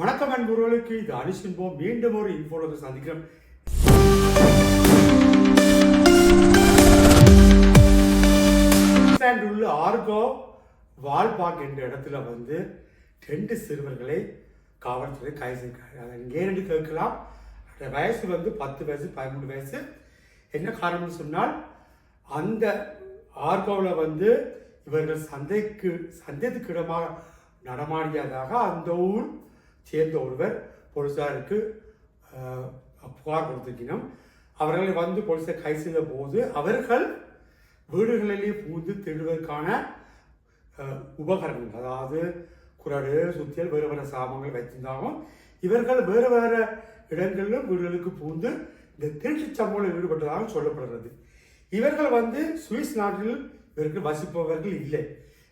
வணக்கம் அன்புறவுகளுக்கு இது அனுஷின்போம் மீண்டும் ஒரு இன்ஃபோலோக சந்திக்கிறோம். உள்ள ஆர்கோ வால்பாக் என்ற இடத்துல வந்து ரெண்டு சிறுவர்களை காவல்துறை கைது செய்கிறாங்க அதை நீங்க கேட்கலாம். அந்த வயசு வந்து பத்து வயசு பதிமூணு வயசு. என்ன காரணம்னு சொன்னால் அந்த ஆர்கோவில் வந்து இவர்கள் சந்தைக்கு சந்தேகத்துக்கு இடமாக நடமாடியதாக அந்த ஊர் சேர்ந்த ஒருவர் போலீஸாருக்கு புகார் கொடுத்துருக்கணும் அவர்களை வந்து போலீஸை கை செய்த போது அவர்கள் வீடுகளிலே புகுந்து திருடுவதற்கான உபகரணங்கள் அதாவது குரடு சுத்தியல் வேறு வேறு சாமான்கள் வைத்திருந்தாலும் இவர்கள் வேறு வேறு இடங்களிலும் வீடுகளுக்கு புகுந்து இந்த திருட்டு சம்பவங்களில் ஈடுபட்டதாக சொல்லப்படுகிறது. இவர்கள் வந்து சுவிஸ் நாட்டில் இவர்கள் வசிப்பவர்கள் இல்லை.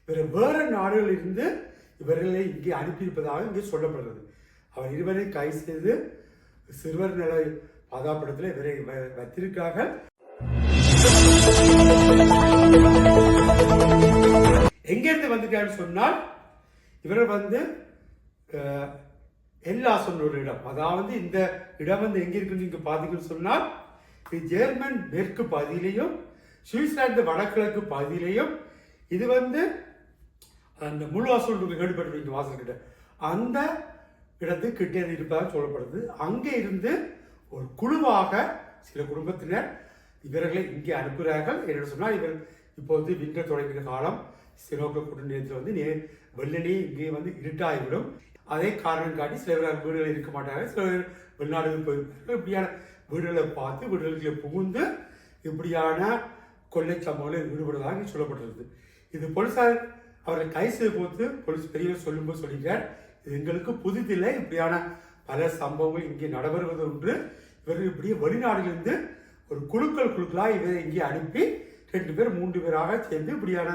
இவர் வேறு நாடுகளில் இருந்து இவர்களை இங்கே அனுப்பியிருப்பதாக இங்கே சொல்லப்படுகிறது. அவர் இருவரை கை செய்து சிறுவர் நல பாதாபடத்தில் இவரை வ- வைத்திருக்கிறார்கள் எங்கேருந்து வந்திருக்காருன்னு சொன்னால் இவர் வந்து அஹ், எல்லாசன் ஒரு இடம். அதாவது இந்த இடம் வந்து எங்கே இருக்குன்னு நீங்க பார்த்தீங்கன்னு சொன்னால் இது ஜெர்மன் மேற்கு பகுதியிலையும் சுவிட்சர்லாந்து வடகிழக்கு பகுதியிலையும் இது வந்து அந்த முள்வாசல் கேள்விப்பட்டிருக்கீங்க வாசல் கிட்ட. அந்த இடத்துக்கு கிட்டே இருப்பதாக சொல்லப்படுது. அங்கே இருந்து ஒரு குழுவாக சில குடும்பத்தினர் இவர்களை இங்கே அனுப்புகிறார்கள். என்ன சொன்னால் இவர் இப்போ வந்து விண்ட தொடங்கிற காலம் சிலோக குடிநீரத்தில் வந்து நே வெள்ளனே இங்கே வந்து இருட்டாகிவிடும். அதே காரணம் காட்டி சில பேர் வீடுகள் இருக்க மாட்டாங்க சில பேர் வெளிநாடுகள் போயிருப்பார்கள். இப்படியான வீடுகளை பார்த்து வீடுகளுக்கு புகுந்து இப்படியான கொள்ளை சம்பவங்களில் ஈடுபடுவதாக சொல்லப்பட்டிருக்கு இது போலீசார் அவரை கைது செய்த போது போலீஸ் பெரியவர் சொல்லும்போது சொல்கிறார் இது எங்களுக்கு புதிதில்லை. இப்படியான பல சம்பவங்கள் இங்கே நடைபெறுவது ஒன்று இவர்கள் இப்படியே வெளிநாடுகளிலிருந்து ஒரு குழுக்கள் குழுக்களாக இவரை இங்கே அனுப்பி ரெண்டு பேர் மூன்று பேராக சேர்ந்து இப்படியான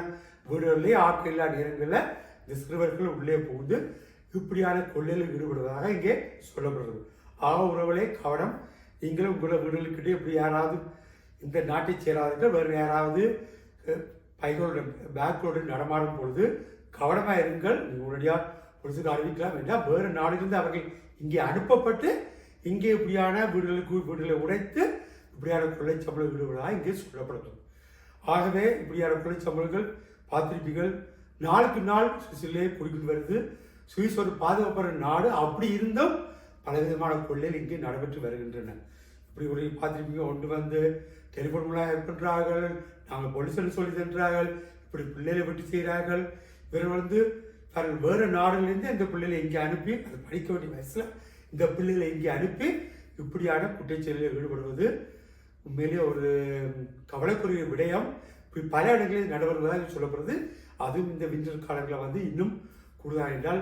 வீடுகளிலே ஆட்கள் இல்லாத நேரங்களில் இந்த சிறுவர்கள் உள்ளே புகுந்து இப்படியான கொள்ளையில் ஈடுபடுவதாக இங்கே சொல்லப்படுகிறது. ஆக உறவுகளே கவனம். நீங்களும் உங்களோட வீடுகளுக்கிட்டே இப்படி யாராவது இந்த நாட்டை சேராதீர்கள். வேறு யாராவது பைகளோட பேக்கோடு நடமாடும் பொழுது கவனமாக இருங்கள். நீங்கள் உடனடியாக பொழுதுக்கு அறிவிக்கலாம் என்றால் வேறு நாடுகளிலிருந்து அவர்கள் இங்கே அனுப்பப்பட்டு இங்கே இப்படியான வீடுகளுக்கு வீடுகளை உடைத்து இப்படியான கொள்ளை சம்பளம் இங்கே சொல்லப்படுகிறது ஆகவே இப்படியான கொலை சம்பவங்கள் பார்த்திருப்பீர்கள் நாளுக்கு நாள் சுவிசிலே குறிப்பிட்டு வருது. சுவிஸ் ஒரு பாதுகாப்பான நாடு. அப்படி இருந்தும் பலவிதமான கொள்ளைகள் இங்கே நடைபெற்று வருகின்றன. இப்படி ஒரு பார்த்துருப்பீங்க. கொண்டு வந்து டெலிஃபோன் மூலம் பண்ணுறார்கள் நாங்கள் போலீஸில் சொல்லி தருகிறார்கள் இப்படி பிள்ளைகளை வெட்டி செய்கிறார்கள். இவர் வந்து தங்கள் வேறு நாடுகளிலிருந்து இந்த பிள்ளைகளை இங்கே அனுப்பி அது படிக்க வேண்டிய வயசில் இந்த பிள்ளைகளை இங்கே அனுப்பி இப்படியான குற்றச்செயலில் ஈடுபடுவது உண்மையிலேயே ஒரு கவலைக்குரிய விடயம். இப்படி பல இடங்களில் நடைபெறுவதாக சொல்லப்படுது. அதுவும் இந்த விண்டர் காலங்களில் வந்து இன்னும் கூடுதல் என்றால்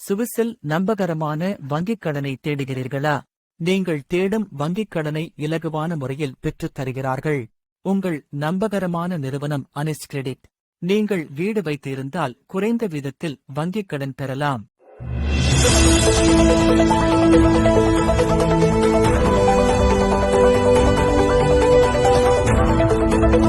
சுவிஸில் நம்பகரமான வங்கிக் கடனை தேடுகிறீர்களா? நீங்கள் தேடும் வங்கிக் கடனை இலகுவான முறையில் பெற்றுத் தருகிறார்கள். உங்கள் நம்பகரமான நிறுவனம் அனிஸ் கிரெடிட். நீங்கள் வீடு வைத்திருந்தால் குறைந்த விதத்தில் வங்கிக் கடன் பெறலாம்.